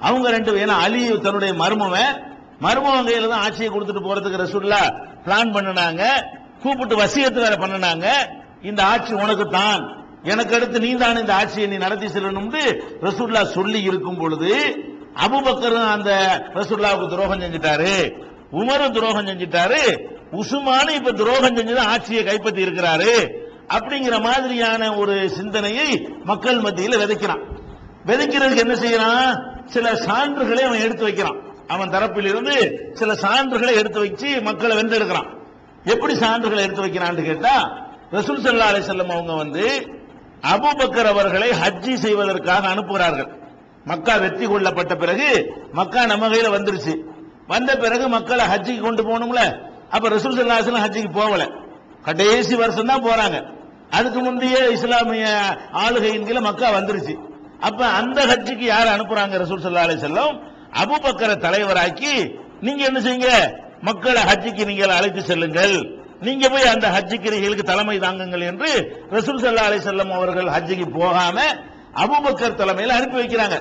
அவங்க ரெண்டு ஏன்னா அலி தன்னுடைய மருமவன். மருமவன் கையில தான் ஆட்சியை கொடுத்துட்டு போறதுக்கு ரசூல்லா பிளான் பண்ணுனாங்க. கூப்பிட்டு வசியத்து வேற பண்ணுனாங்க. இந்த ஆட்சி உனக்கு தான் எனக்கு அடுத்து நீ தான் இந்த ஆட்சியை நீ நடத்தி செல்லணும்னு ரசூல்லா சொல்லி இருக்கும் பொழுது அபுபக்கரும் அந்த ரசூல்லாவுக்கு துரோகம் செஞ்சிட்டாரு. உமரும் துரோகம் செஞ்சிட்டாரு. உசுமானு இப்ப துரோகம் செஞ்சுதான் ஆட்சியை கைப்பற்றி இருக்கிறாரு. அப்படிங்கிற மாதிரியான ஒரு சிந்தனையை மக்கள் மத்தியில் விதைக்கிறான். விதைக்கிறதுக்கு என்ன செய்யறான்? சில சான்றுகளை அவன் எடுத்து வைக்கிறான். அவன் தரப்பில் இருந்து சில சான்றுகளை எடுத்து வச்சு மக்களை வென்றெடுக்கிறான். எப்படி சான்றுகளை எடுத்து வைக்கிறான்னு கேட்டா ரசூல் சல்லா அலிசல்லம் அவங்க வந்து அபுபக்கர் அவர்களை ஹஜ்ஜி செய்வதற்காக அனுப்புகிறார்கள். மக்கா வெற்றி கொள்ளப்பட்ட பிறகு மக்கா நம்ம கையில வந்துருச்சு. வந்த பிறகு மக்களை ஹஜ்ஜிக்கு கொண்டு போகணும்ல. அப்ப ரசூல் சல்லா அலிஸ்லாம் ஹஜ்ஜிக்கு போகல. கடைசி வருஷம் தான் போறாங்க. அதுக்கு முந்தைய இஸ்லாமிய ஆளுகையின் கீழே மக்கா வந்துருச்சு. அப்ப அந்த ஹஜ்ஜிக்கு யார் அனுப்புறாங்க ரசூல் சல்லா அலி செல்லம் அபுபக்கரை தலைவராக்கி நீங்க என்ன செய்யுங்க? மக்களை ஹஜ்ஜிக்கு நீங்கள் அழைத்து செல்லுங்கள். நீங்க போய் அந்த ஹஜ்ஜி கிரிகளுக்கு தலைமை தாங்குங்கள் என்று ரசூல் சல்லா அலி செல்லம் அவர்கள் ஹஜ்ஜிக்கு போகாம அபுபக்கர் தலைமையில் அனுப்பி வைக்கிறாங்க.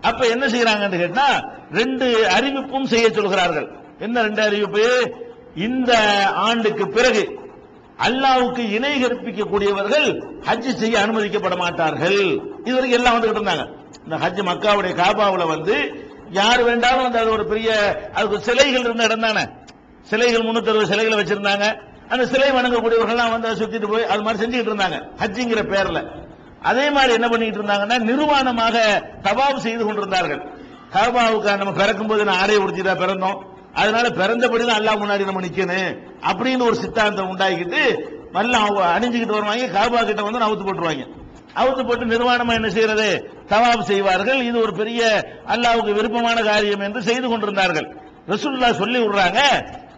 அப்ப என்ன செய்யறாங்கன்னு கேட்டா ரெண்டு அறிவிப்பும் செய்ய சொல்கிறார்கள். என்ன ரெண்டு அறிவிப்பு? இந்த ஆண்டுக்கு பிறகு அல்லாவுக்கு இணை கற்பிக்கக்கூடியவர்கள் ஹஜ் செய்ய அனுமதிக்கப்பட மாட்டார்கள் இதுவரைக்கும் எல்லாம் வந்துகிட்டு இருந்தாங்க. இந்த ஹஜ் மக்காவுடைய காபாவில் வந்து யார் வேண்டாலும் அந்த அது ஒரு பெரிய அதுக்கு சிலைகள் இருந்த இடம் தானே. சிலைகள் முன்னூத்தி அறுபது சிலைகளை வச்சிருந்தாங்க. அந்த சிலை வணங்கக்கூடியவர்கள்லாம் வந்து அதை சுத்திட்டு போய் அது மாதிரி செஞ்சுட்டு இருந்தாங்க ஹஜ்ஜிங்கிற பேர்ல. அதே மாதிரி என்ன பண்ணிட்டு இருந்தாங்கன்னா நிர்வாணமாக தவாப் செய்து கொண்டிருந்தார்கள். காபாவுக்கு நம்ம பிறக்கும் போது நான் ஆடையை தான் பிறந்தோம். அதனால பிறந்தபடி தான் அல்லாஹ் முன்னாடி நம்ம நிக்கணும். அப்படின்னு ஒரு சித்தாந்தம் உண்டாக்கிட்டு எல்லாம் அவங்க அணிஞ்சுக்கிட்டு வருவாங்க காபா கிட்ட வந்து அவுத்து போட்டுருவாங்க. அவுத்து போட்டு நிர்வாணமா என்ன செய்யறது? தவாப் செய்வார்கள். இது ஒரு பெரிய அல்லாவுக்கு விருப்பமான காரியம் என்று செய்து கொண்டிருந்தார்கள். ரசூல்லா சொல்லி விடுறாங்க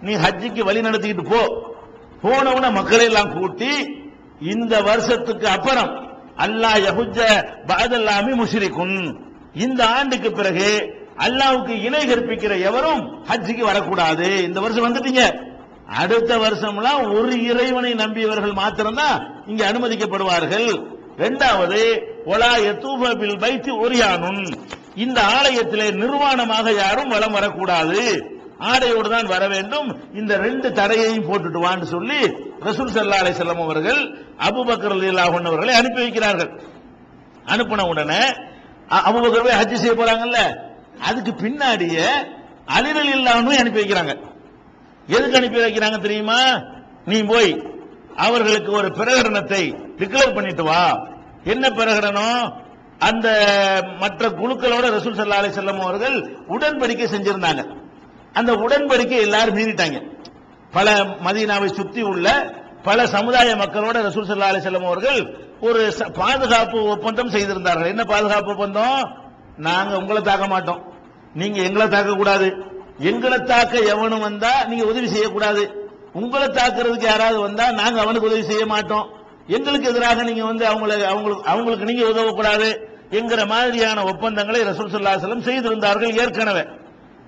நீ ஹஜ்ஜிக்கு வழி நடத்திக்கிட்டு போ. போனவுன மக்களை எல்லாம் கூட்டி இந்த வருஷத்துக்கு அப்புறம் அல்லாஹ் யஹுஜ பாதல்லாமி முஷிரிக்கும் இந்த ஆண்டுக்கு பிறகு அல்லாவுக்கு இணை கற்பிக்கிற எவரும் ஹஜ்ஜிக்கு வரக்கூடாது. இந்த வருஷம் வந்துட்டீங்க. அடுத்த வருஷம்லாம் ஒரு இறைவனை நம்பியவர்கள் மாத்திரம்தான் இங்க அனுமதிக்கப்படுவார்கள். இரண்டாவது ஒலா எத்தூப பில் பைத்து இந்த ஆலயத்திலே நிர்வாணமாக யாரும் வலம் வரக்கூடாது. ஆடையோடு தான் வர வேண்டும். இந்த ரெண்டு தடையையும் போட்டுட்டு வான்னு சொல்லி ரசூல் சல்லா அலிசல்லம் அவர்கள் அபுபக்கர் ரலியல்லாஹு அவர்களை அனுப்பி வைக்கிறார்கள். அனுப்பின உடனே அபுபக்கர் போய் ஹஜ் செய்ய போறாங்கல்ல? அதுக்கு பின்னாடியே அலிரல் இல்லாமல் அனுப்பி வைக்கிறாங்க. எதுக்கு அனுப்பி வைக்கிறாங்க தெரியுமா? நீ போய் அவர்களுக்கு ஒரு பிரகடனத்தை டிக்ளேர் பண்ணிட்டு வா. என்ன பிரகடனம்? அந்த மற்ற குழுக்களோட ரசூல் சல்லா அலி செல்லம் அவர்கள் உடன்படிக்கை செஞ்சிருந்தாங்க. அந்த உடன்படிக்கை எல்லாரும் மீறிட்டாங்க. பல மதீனாவை சுத்தி உள்ள பல சமுதாய மக்களோட ரசூல் சல்லா அலி செல்லம் அவர்கள் ஒரு ச- பாதுகாப்பு ஒப்பந்தம் செய்திருந்தார்கள். என்ன பாதுகாப்பு ஒப்பந்தம்? நாங்க உங்களை தாக்க மாட்டோம். நீங்க எங்களை தாக்க கூடாது எங்களை தாக்க எவனும் வந்தா நீங்க உதவி செய்யக்கூடாது. உங்களை தாக்குறதுக்கு யாராவது வந்தா நாங்க அவனுக்கு உதவி செய்ய மாட்டோம். எங்களுக்கு எதிராக நீங்க வந்து அவங்கள அவங்களுக்கு அவங்களுக்கு நீங்க உதவக்கூடாது என்கிற மாதிரியான ஒப்பந்தங்களை ரசூல் சுல்லாசலம் செய்திருந்தார்கள் ஏற்கனவே.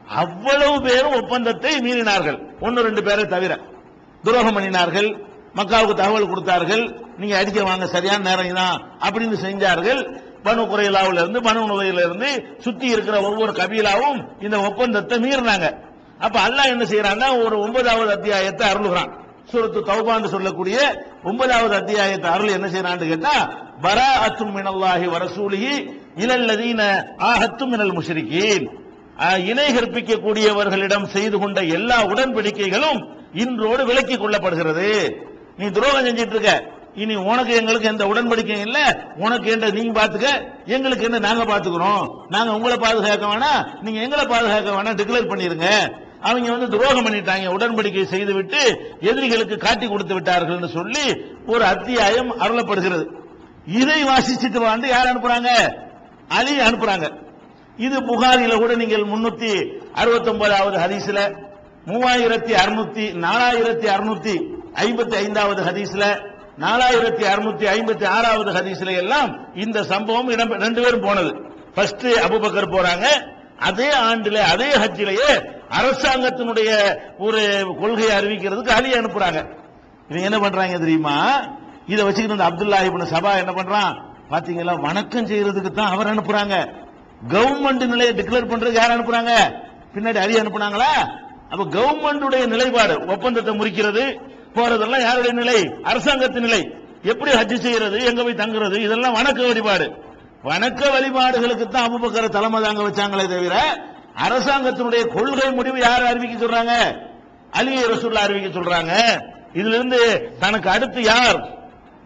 அவ்வளவு பேரும் ஒப்பந்தத்தை மீறினார்கள். ஒன்னு ரெண்டு பேரை தவிர. துரோகம் பண்ணினார்கள். மக்காவுக்கு தகவல் கொடுத்தார்கள். நீங்க அடிக்க வாங்க சரியான நேரம் தான் அப்படின்னு செஞ்சார்கள். பனு குறையிலாவிலிருந்து பனு நுழையில இருந்து சுத்தி இருக்கிற ஒவ்வொரு கபீலாவும் இந்த ஒப்பந்தத்தை மீறினாங்க. அப்ப அல்லாஹ் என்ன செய்யறான்னா ஒரு ஒன்பதாவது அத்தியாயத்தை அருளுகிறான். சூரத்து தௌபான்னு சொல்லக்கூடிய ஒன்பதாவது அத்தியாயத்தை அருள் என்ன செய்யறான்னு கேட்டா பரா அத்தும் மினல்லாஹி வரசூலிகி இலல்லதீன ஆஹத்தும் மினல் முஷரிக்கீன் இணை கற்பிக்கக்கூடியவர்களிடம் செய்து கொண்ட எல்லா உடன்படிக்கைகளும் இன்றோடு விலக்கிக் கொள்ளப்படுகிறது. நீ துரோகம் செஞ்சிட்டு இருக்க. இனி உனக்கு எங்களுக்கு எந்த உடன்படிக்கையும் இல்ல. உனக்கு என்ன நீங்க பாத்துக்க எங்களுக்கு என்ன நாங்க பாத்துக்கிறோம். நாங்க உங்களை பாதுகாக்க வேணாம் நீங்க எங்களை பாதுகாக்க வேணாம் டிக்ளேர் பண்ணிருங்க. அவங்க வந்து துரோகம் பண்ணிட்டாங்க. உடன்படிக்கை செய்துவிட்டு எதிரிகளுக்கு காட்டி கொடுத்து விட்டார்கள்னு சொல்லி ஒரு அத்தியாயம் அருளப்படுகிறது. இதை வாசிச்சுட்டு வந்து யார் அனுப்புறாங்க? அலி அனுப்புறாங்க. இது புகாரில கூட நீங்கள் முன்னூத்தி அறுபத்தி ஒன்பதாவது ஹதீஸ்ல மூவாயிரத்தி அறுநூத்தி நாலாயிரத்தி அறுநூத்தி ஐம்பத்தி ஐந்தாவது ஹதீஸ்ல நாலாயிரத்தி அறுநூத்தி ஐம்பத்தி ஆறாவது ஹதீஸ்ல எல்லாம் இந்த சம்பவம் இடம் ரெண்டு பேரும் போனது. ஃபர்ஸ்ட் அபுபக்கர் போறாங்க. அதே ஆண்டுல அதே ஹஜ்ஜிலேயே அரசாங்கத்தினுடைய ஒரு கொள்கையை அறிவிக்கிறதுக்கு அலி அனுப்புறாங்க. இவங்க என்ன பண்றாங்க தெரியுமா? இதை வச்சுக்கிட்டு இந்த அப்துல்லா இபின் சபா என்ன பண்றான்? பாத்தீங்களா வணக்கம் செய்யறதுக்கு தான் அவர் அனுப்புறாங்க. கவர்மெண்ட் நிலையை டிக்ளேர் பண்றதுக்கு யார் அனுப்புறாங்க? பின்னாடி அலி அனுப்புனாங்களா? அப்ப கவர்மெண்டுடைய நிலைப்பாடு ஒப்பந்தத்தை முறிக்கிறது. போறதெல்லாம் யாருடைய நிலை? அரசாங்கத்தின் நிலை. எப்படி ஹஜ் செய்யறது? எங்க போய் தங்குறது? இதெல்லாம் வணக்க வழிபாடு. வணக்க வழிபாடுகளுக்கு தான் அபுபக்கர தலைமை தாங்க வச்சாங்களே தவிர அரசாங்கத்தினுடைய கொள்கை முடிவு யார் அறிவிக்க சொல்றாங்க? அலியை ரசூல்லா அறிவிக்க சொல்றாங்க. இதுல இருந்து தனக்கு அடுத்து யார்?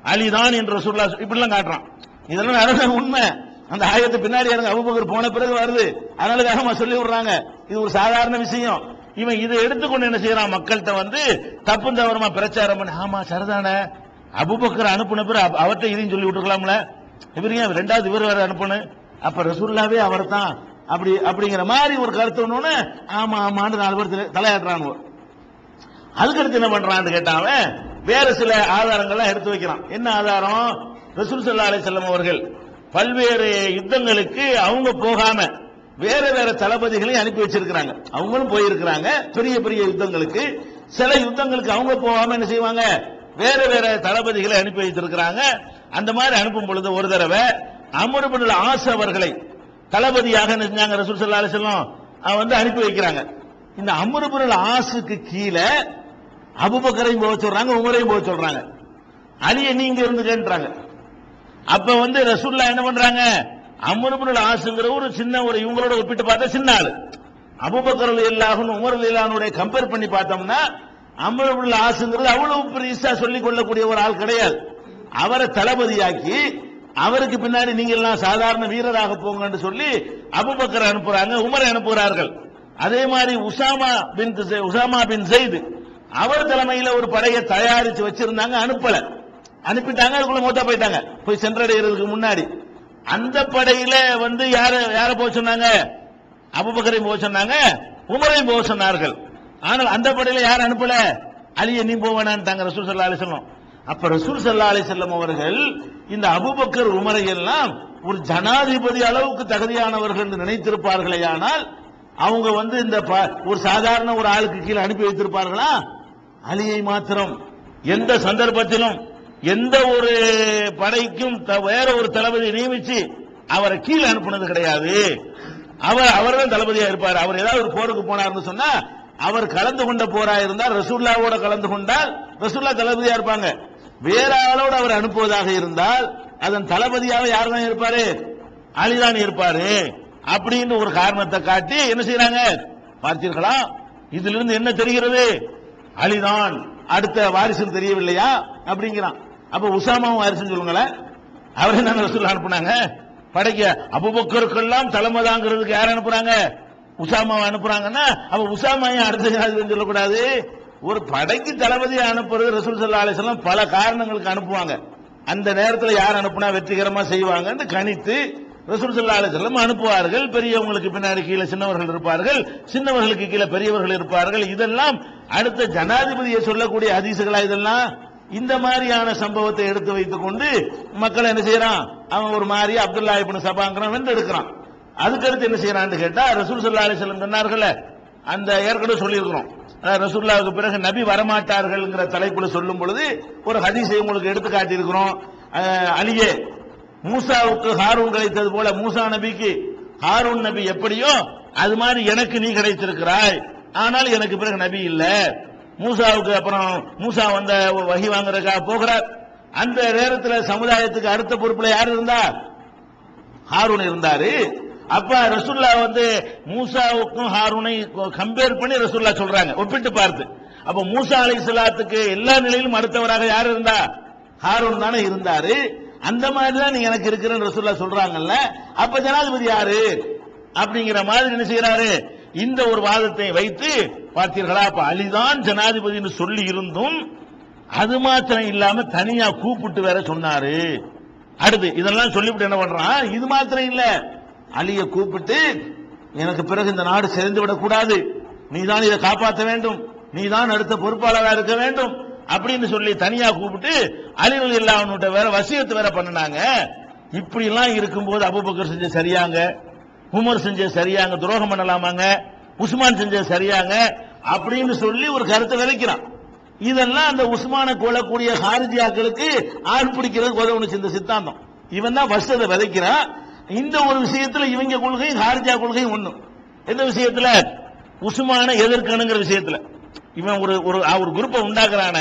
அலிதான் என்று ரசூல்லா இப்படிலாம் காட்டுறான். இதெல்லாம் அரசாங்கம் உண்மை. அந்த ஆயத்து பின்னாடி எனக்கு அபுபக்கர் போன பிறகு வருது. அதனால வேகமா சொல்லி விடுறாங்க இது ஒரு சாதாரண விஷயம். இவன் இதை எடுத்துக்கொண்டு என்ன செய்யறான்? மக்கள்கிட்ட வந்து தப்பு தவறமா பிரச்சாரம் பண்ணி. ஆமா சரிதானே. அபுபக்கர் அனுப்புன பிற அவர்கிட்ட இதையும் சொல்லி விட்டுருக்கலாம்ல. இவர் ஏன் ரெண்டாவது இவர் வேற அனுப்புனு? அப்ப ரசூல்லாவே அவர் தான் அப்படி அப்படிங்கிற மாதிரி ஒரு கருத்து ஒண்ணு. ஆமா ஆமான்னு நாலு பேர் தலையாடுறான் அதுக்கடுத்து என்ன பண்றான்னு கேட்டான் வேற சில ஆதாரங்கள்லாம் எடுத்து வைக்கிறான். என்ன ஆதாரம்? ரசூல் சல்லா அலி செல்லம் அவர்கள் பல்வேறு யுத்தங்களுக்கு அவங்க போகாம வேற வேற தளபதிகளையும் அனுப்பி வச்சிருக்கிறாங்க. அவங்களும் போயிருக்கிறாங்க. பெரிய பெரிய யுத்தங்களுக்கு. சில யுத்தங்களுக்கு அவங்க போகாம என்ன செய்வாங்க? வேற வேற தளபதிகளை அனுப்பி வைத்திருக்கிறாங்க. அந்த மாதிரி அனுப்பும் பொழுது ஒரு தடவை அமருபுல் ஆஸ் அவர்களை தளபதியாக என்ன செஞ்சாங்க? ரசூல் சல்லா அலைஹி வந்து அனுப்பி வைக்கிறாங்க. இந்த அமருபுல் ஆசுக்கு கீழே அபுபக்கரையும் போக சொல்றாங்க உமரையும் போக சொல்றாங்க. அலிய நீங்க இருந்துக்கன்றாங்க. அப்ப வந்து ரசூல்லா என்ன பண்றாங்க? அமருபுல் ஆசுங்கிற ஒரு சின்ன ஒரு இவங்களோட ஒப்பிட்டு பார்த்தா சின்ன ஆளு. அபுபக்கர் இல்லாஹும் உமர் இல்லானுடைய கம்பேர் பண்ணி பார்த்தோம்னா அமருபுல் ஆசுங்கிறது அவ்வளவு பெருசா சொல்லிக் கொள்ளக்கூடிய ஒரு ஆள் கிடையாது. அவரை தளபதியாக்கி அவருக்கு பின்னாடி நீங்க எல்லாம் சாதாரண வீரராக போங்கன்னு சொல்லி அபுபக்கர் அனுப்புறாங்க உமரை அனுப்புகிறார்கள். அதே மாதிரி உசாமா பின் உசாமா பின் செய்து அவர் தலைமையில ஒரு படையை தயாரிச்சு வச்சிருந்தாங்க அனுப்பல. அனுப்பிட்டாங்க அதுக்குள்ள மூத்தா போயிட்டாங்க. போய் சென்றடைகிறதுக்கு முன்னாடி. அந்த படையில வந்து யார யார போக சொன்னாங்க? அபுபக்கரையும் போக சொன்னாங்க உமரையும் போக சொன்னார்கள். ஆனால் அந்த படையில யார் அனுப்பல. அலியை நீ போவேனான்ட்டாங்க ரசூல் சல்லா அலிசல்லம் அப்ப ரசூல் சல்லா அலிசல்லம் அவர்கள் இந்த அபுபக்கர் உமரை எல்லாம் ஒரு ஜனாதிபதி அளவுக்கு தகுதியானவர்கள் என்று நினைத்திருப்பார்களே ஆனால் அவங்க வந்து இந்த ப- ஒரு சாதாரண ஒரு ஆளுக்கு கீழே அனுப்பி வைத்திருப்பார்களா? அலியை மாத்திரம். எந்த சந்தர்ப்பத்திலும் எந்த ஒரு படைக்கும் த- வேற ஒரு தளபதியை நியமிச்சு அவரை கீழே அனுப்புனது கிடையாது. அவர் அவர் தான் தளபதியா இருப்பார். அவர் ஏதாவது ஒரு போருக்கு போனார்னு சொன்னா அவர் கலந்து கொண்ட போரா இருந்தால் ரசூல்லாவோட கலந்து கொண்டால் ரசூல்லா தளபதியா இருப்பாங்க. வேற ஆளோட அவர் அனுப்புவதாக இருந்தால் அதன் தளபதியாக யார் தான் இருப்பாரு அலிதான் இருப்பாரு. அப்படின்னு ஒரு காரணத்தை காட்டி என்ன செய்யறாங்க பார்த்தீர்களா? இதிலிருந்து என்ன தெரிகிறது? அலிதான் அடுத்த வாரிசு தெரியவில்லையா? அப்படிங்கிறான். அப்ப உசாமாவும் வாரிசுன்னு சொல்லுங்களேன் அவர் என்ன ரசூல் அனுப்புனாங்க? படைக்க அபுபக்கருக்கெல்லாம் தலைமை தாங்கிறதுக்கு யார் அனுப்புறாங்க உசாமாவை அனுப்புறாங்கன்னா அப்ப உசாமாயும் அடுத்த ஜனாதிபதி சொல்லக்கூடாது. ஒரு படைக்கு தளபதியை அனுப்புறது ரசூல் சல்லா அலிஸ்லாம் பல காரணங்களுக்கு அனுப்புவாங்க. அந்த நேரத்தில் யார் அனுப்புனா வெற்றிகரமா செய்வாங்கன்னு கணித்து ரசூல் சல்லா அலிஸ்லாம் அனுப்புவார்கள். பெரியவங்களுக்கு பின்னாடி கீழே சின்னவர்கள் இருப்பார்கள். சின்னவர்களுக்கு கீழே பெரியவர்கள் இருப்பார்கள். இதெல்லாம் அடுத்த ஜனாதிபதியை சொல்லக்கூடிய அதிசுகளா இதெல்லாம்? இந்த மாதிரியான சம்பவத்தை எடுத்து வைத்துக் கொண்டு மக்கள் என்ன செய்யறான்? அவன் ஒரு மாதிரி அப்துல்லா இப்னு சபாங்கிறான் வென்று எடுக்கிறான். அதுக்கடுத்து என்ன செய்யறான்னு கேட்டா ரசூல் சல்லா அலிஸ்லாம் சொன்னார்கள்ல அந்த ஏற்கனவே சொல்லியிருக்கிறோம். ரசூல்லாவுக்கு பிறகு நபி வரமாட்டார்கள்ங்கிற தலைப்புல சொல்லும் பொழுது ஒரு ஹதீஸை உங்களுக்கு எடுத்து காட்டியிருக்கிறோம். அலியே மூசாவுக்கு ஹாரூன் கிடைத்தது போல மூசா நபிக்கு ஹாரூன் நபி எப்படியோ அது மாதிரி எனக்கு நீ கிடைத்திருக்கிறாய். ஆனால் எனக்கு பிறகு நபி இல்லை. மூசாவுக்கு அப்புறம் மூசா வந்த வகி வாங்குறதுக்காக போகிறார். அந்த நேரத்தில் சமுதாயத்துக்கு அடுத்த பொறுப்புல யார் இருந்தா? ஹாரூன் இருந்தாரு. அப்ப ரசுல்லா வந்து மூசாவுக்கும் ஹாரூனை கம்பேர் பண்ணி ரசுல்லா சொல்றாங்க. ஒப்பிட்டு பார்த்து. அப்ப மூசா அலைஹிஸ்ஸலாத்துக்கு எல்லா நிலையிலும் அடுத்தவராக யார் இருந்தா? ஹாரூன் தானே இருந்தாரு. அந்த மாதிரி தான் நீ எனக்கு இருக்கிறேன்னு ரசுல்லா சொல்றாங்கல்ல. அப்ப ஜனாதிபதி யாரு? அப்படிங்கிற மாதிரி என்ன செய்யறாரு இந்த ஒரு வாதத்தை வைத்து பார்த்தீர்களா? அப்ப அலிதான் ஜனாதிபதினு சொல்லி இருந்தும் அது மாத்திரம் இல்லாம தனியா கூப்பிட்டு வேற சொன்னாரு. அடுத்து இதெல்லாம் சொல்லிவிட்டு என்ன பண்றான்? இது மாத்திரம் இல்ல. அலிய கூப்பிட்டு எனக்கு பிறகு இந்த நாடு சிதைந்து விடக்கூடாது நீதான் இதை காப்பாற்ற வேண்டும். நீதான் அடுத்த பொறுப்பாளராக இருக்க வேண்டும். அப்படின்னு சொல்லி தனியா கூப்பிட்டு அலிகள் இல்லாமட்ட வேற வசியத்து வேற பண்ணினாங்க. இப்படி எல்லாம் இருக்கும்போது அபுபக்கர் செஞ்ச சரியாங்க. உமர் செஞ்ச சரியாங்க. துரோகம் பண்ணலாமாங்க? உஸ்மான் செஞ்ச சரியாங்க. அப்படின்னு சொல்லி ஒரு கருத்தை விதைக்கிறான். இதெல்லாம் அந்த உஸ்மானை கொள்ளக்கூடிய ஹாரிஜியாக்களுக்கு ஆள் பிடிக்கிறதுக்கு உதவுனுச்சு இந்த சித்தாந்தம். இவன் தான் ஃபர்ஸ்ட் அதை விதைக்கிறான். இந்த ஒரு விஷயத்துல இவங்க கொள்கையும் ஹாரிஜா கொள்கையும் ஒண்ணு. எந்த விஷயத்துல? உஸ்மான எதிர்க்கணுங்கிற விஷயத்துல. இவன் ஒரு ஒரு ஒரு குரூப்பை உண்டாக்குறான.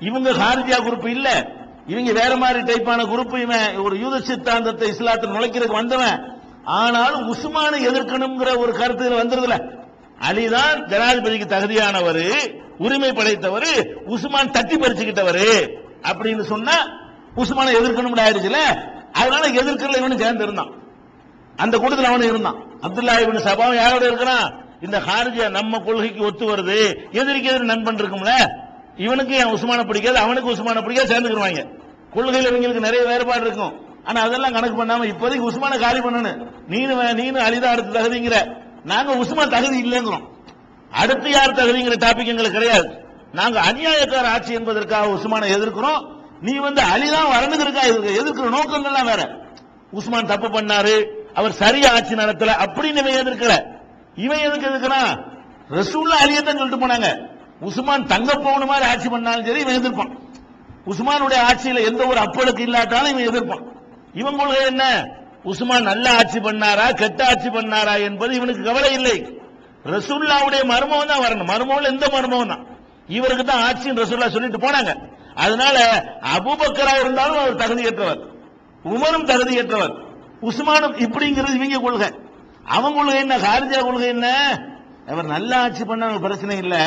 இவங்க ஹாரிஜா குரூப் இல்ல. இவங்க வேற மாதிரி டைப்பான குரூப் இவன் ஒரு யூத சித்தாந்தத்தை இஸ்லாத்தில் நுழைக்கிறதுக்கு வந்தவன். ஆனாலும் உஸ்மானை எதிர்க்கணுங்கிற ஒரு கருத்துல வந்துருதுல அலிதான் ஜனாதிபதிக்கு தகுதியானவர் உரிமை படைத்தவர் உஸ்மான் தட்டி பறிச்சுக்கிட்டவர் அப்படின்னு சொன்னா உஸ்மானை எதிர்க்கணும் ஆயிடுச்சுல அதனால எதிர்க்கல இவனு சேர்ந்து இருந்தான். அந்த கூட்டத்தில் அவனு இருந்தான். அப்துல்லா இவன் சபாவும் யாரோட இருக்கிறான்? இந்த ஹாரிஜா நம்ம கொள்கைக்கு ஒத்து வருது. எதிரிக்கு எதிர் நண்பன் இருக்கும்ல இவனுக்கு என் உஸ்மான பிடிக்காது? அவனுக்கு உஸ்மான பிடிக்காது சேர்ந்துக்கிடுவாங்க கொள்கையில் இவங்களுக்கு நிறைய வேறுபாடு இருக்கும். ஆனா அதெல்லாம் கணக்கு பண்ணாம இப்போதைக்கு உஸ்மான காலி பண்ணணும். நீனு நீனு அலிதா அடுத்து தகுதிங்கிற நாங்க உஸ்மான் தகுதி இல்லைங்கிறோம். அடுத்து யார் தகுதிங்கிற டாபிக் எங்களுக்கு கிடையாது. நாங்க அநியாயக்கார ஆட்சி என்பதற்காக உஸ்மானை எதிர்க்கிறோம். நீ வந்து அலிதான் வரணுங்கிறதுக்காக எதிர்க்க எதிர்க்கிற நோக்கங்கள்லாம் வேற. உஸ்மான் தப்பு பண்ணாரு. அவர் சரியா ஆட்சி நடத்தல அப்படின்னு இவன் எதிர்க்கல. இவன் எதுக்கு எதிர்க்கிறான்? ரசூல்லா அலியத்தான் சொல்லிட்டு போனாங்க. உஸ்மான் தங்க போன மாதிரி ஆட்சி பண்ணாலும் சரி இவன் எதிர்ப்பான். உஸ்மானுடைய ஆட்சியில எந்த ஒரு அப்பழுக்கு இல்லாட்டாலும் இவன் எதிர்ப்பான். இவன் கொள்கை என்ன? உஸ்மான் நல்ல ஆட்சி பண்ணாரா கெட்ட ஆட்சி பண்ணாரா என்பது இவனுக்கு கவலை இல்லை. ரசூல்லாவுடைய மர்மம் தான் வரணும். மர்மம் எந்த மர்மம் தான் இவருக்கு தான் ஆட்சின்னு ரசூல்லா சொல்லிட்டு போனாங்க. அதனால அபுபக்கரா இருந்தாலும் அவர் தகுதியற்றவர். உமரும் தகுதியற்றவர். உஸ்மானும் இப்படிங்கிறது இவங்க கொள்கை. அவங்க கொள்கை என்ன? ஹாரிஜா கொள்கை என்ன? அவர் நல்ல ஆட்சி பண்ண பிரச்சனை இல்லை.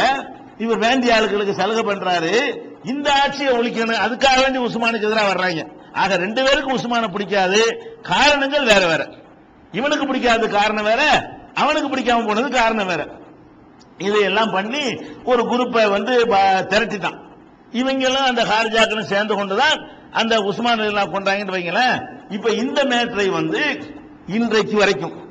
இவர் வேண்டிய ஆளுகளுக்கு சலுகை பண்றாரு. இந்த ஆட்சியை ஒழிக்கணும். அதுக்காக வேண்டி உஸ்மானுக்கு எதிராக வர்றாங்க. ஆக ரெண்டு பேருக்கும் உஸ்மான பிடிக்காது காரணங்கள் வேற வேற. இவனுக்கு பிடிக்காத காரணம் வேற அவனுக்கு பிடிக்காம போனது காரணம் வேற. இதையெல்லாம் பண்ணி ஒரு குரூப்பை வந்து ப- திரட்டிட்டான். இவங்களும் அந்த ஹாரிஜாக்களும் சேர்ந்து கொண்டுதான் அந்த உஸ்மான் எல்லாம் கொண்டாங்கன்னு வைங்களேன் இப்ப இந்த மேட்டரை வந்து இன்றைக்கு வரைக்கும்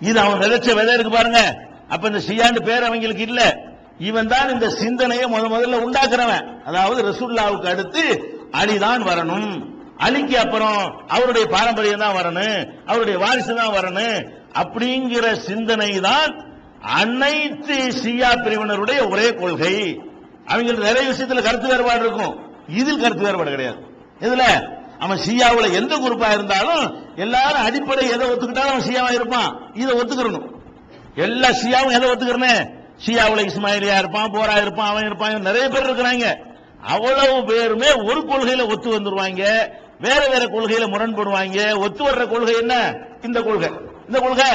இது அவன் விதைச்ச விதை இருக்கு பாருங்க அப்ப இந்த ஷியாண்டு பேர் அவங்களுக்கு இல்ல. இவன் தான் இந்த சிந்தனையை முத முதல்ல உண்டாக்குறவன். அதாவது ரசுல்லாவுக்கு அடுத்து அலிதான் வரணும். அலிக்கு அப்புறம் அவருடைய பாரம்பரியம் தான் வரணும். அவருடைய வாரிசு தான் வரணும். அப்படிங்கிற சிந்தனை தான் அனைத்து சியா பிரிவினருடைய ஒரே கொள்கை. அவங்களுக்கு நிறைய விஷயத்துல கருத்து வேறுபாடு இருக்கும். இதில் கருத்து வேறுபாடு கிடையாது. இதுல அவன் சியாவில் எந்த குரூப்பா இருந்தாலும் எல்லாரும் அடிப்படை எதை ஒத்துக்கிட்டாலும் அவன் சியாவா இருப்பான். இதை ஒத்துக்கிறணும். எல்லா சியாவும் எதை ஒத்துக்கிறனே? ஷியாவுல இஸ்மாயிலியா இருப்பான் போரா இருப்பான் அவன் இருப்பான். நிறைய பேர் இருக்கிறாங்க. அவ்வளவு பேருமே ஒரு கொள்கையில ஒத்து வந்துருவாங்க. வேற வேற கொள்கையில முரண்படுவாங்க. ஒத்து வர்ற கொள்கை என்ன? இந்த கொள்கை. இந்த கொள்கை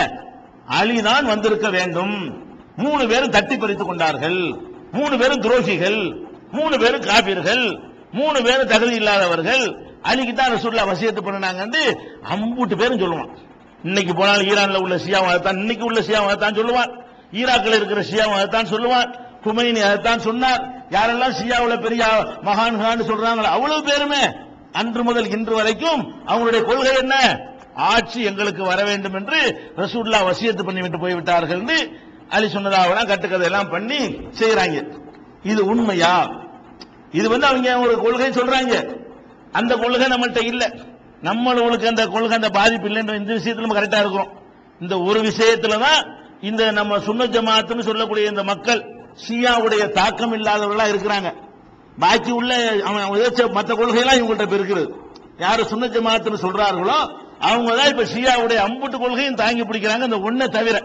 அலிதான் வந்திருக்க வேண்டும். மூணு பேரும் தட்டி பறித்துக் கொண்டார்கள். மூணு பேரும் துரோகிகள். மூணு பேரும் காபீர்கள். மூணு பேரும் தகுதி இல்லாதவர்கள். அலிக்கு தான் ரசூல்லா வசியத்து பண்ணினாங்கன்னு அம்பூட்டு பேரும் சொல்லுவான். இன்னைக்கு போனாலும் ஈரான்ல உள்ள ஷியாவும் அதைத்தான் இன்னைக்கு உள்ள ஷியாவும் அதைத்தான் சொல்லுவான். ஈராக்ல இருக்கிற ஷியாவும் அதைத்தான் சொல்லுவான். குமைனி அதைத்தான் சொன்னார். யாரெல்லாம் ஷியாவுல பெரிய மகான்கான்னு சொல்றாங்களோ அவ்வளவு பேருமே அன்று முதல் இன்று வரைக்கும் அவங்களுடைய கொள்கை என்ன? ஆட்சி எங்களுக்கு வர வேண்டும் என்று ரசூல்லா வசியத்து பண்ணிவிட்டு போய்விட்டார்கள் என்று அலி சொன்னதாவெல்லாம் கட்டுக்கதை எல்லாம் பண்ணி செய்யறாங்க இது உண்மையா? இது வந்து அவங்க ஒரு கொள்கை சொல்றாங்க. அந்த கொள்கை நம்மள்கிட்ட இல்ல. நம்மளுக்கு அந்த கொள்கை அந்த பாதிப்பு இல்லைன்ற இந்த விஷயத்துல நம்ம கரெக்டா இருக்கிறோம் இந்த ஒரு விஷயத்துல தான் இந்த நம்ம சுண்ண ஜமாத்துன்னு சொல்லக்கூடிய இந்த மக்கள் ஷியாவுடைய தாக்கம் இல்லாதவர்களா இருக்கிறாங்க. பாக்கி உள்ள அவன் மற்ற கொள்கையெல்லாம் இவங்கள்ட்ட இருக்குது. யாரு சுன்ன ஜமாத்துன்னு சொல்றார்களோ அவங்க தான் இப்ப ஷியாவுடைய அம்புட்டு கொள்கையும் தாங்கி பிடிக்கிறாங்க. இந்த ஒன்னை தவிர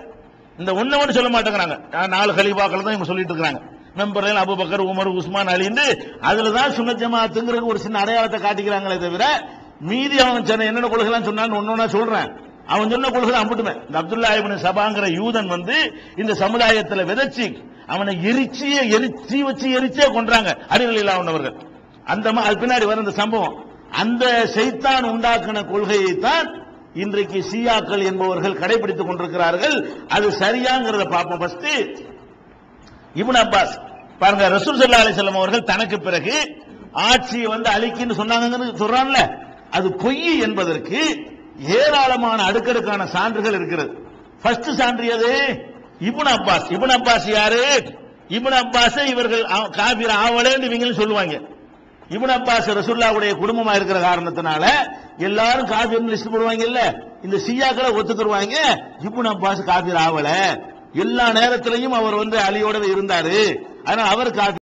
இந்த ஒண்ணை மட்டும் சொல்ல மாட்டேங்கிறாங்க. நாலு கலிபாக்கள் தான் இவங்க சொல்லிட்டு இருக்காங்க மெம்பர்கள் அபுபக்கர் உமர் உஸ்மான் அலின்னு அதுல தான் சுன்ன ஜமாத்துங்கிற ஒரு சின்ன அடையாளத்தை காட்டிக்கிறாங்களே தவிர மீதி அவன் சொன்ன என்னென்ன கொள்கைலாம் சொன்னான்னு ஒன்னொன்னா சொல்றேன். அவன் சொன்ன கொள்கை அம்புட்டுமே. இந்த அப்துல்லா சபாங்கிற யூதன் வந்து இந்த சமுதாயத்துல விதைச்சு அவனை எரிச்சியே எரிச்சி வச்சு எரிச்சே கொன்றாங்க அறிவியல் இல்லாதவர்கள் அந்த அது பின்னாடி வர இந்த சம்பவம். அந்த சைத்தான் உண்டாக்கின கொள்கையை தான் இன்றைக்கு சியாக்கள் என்பவர்கள் கடைபிடித்துக் கொண்டிருக்கிறார்கள். அது சரியாங்கிறத பார்ப்போம் ஃபர்ஸ்ட் இவன் அப்பாஸ் பாருங்க ரசூல் சல்லா அலைஹி அவர்கள் தனக்கு பிறகு ஆட்சியை வந்து அழிக்கின்னு சொன்னாங்கன்னு சொல்றான்ல. அது பொய் என்பதற்கு ஏராளமான அடுக்கடுக்கான சான்றுகள் இருக்கிறது. ஃபர்ஸ்ட் சான்று எது? இபுன் அப்பாஸ் இபுன் அப்பாஸ் யாரு? இபுன் அப்பாஸ் இவர்கள் ஆ- காபிர் ஆவலேன்னு இவங்களும் சொல்லுவாங்க. இபுன் அப்பாஸ் ரசூல்லாவுடைய குடும்பமா இருக்கிற காரணத்தினால எல்லாரும் காபிர் லிஸ்ட் போடுவாங்க இல்ல இந்த சியாக்களை ஒத்துக்குருவாங்க இபுன் அப்பாஸ் காபிர் ஆவல. எல்லா நேரத்திலையும் அவர் வந்து அலியோட இருந்தாரு. அதனால அவர் காபி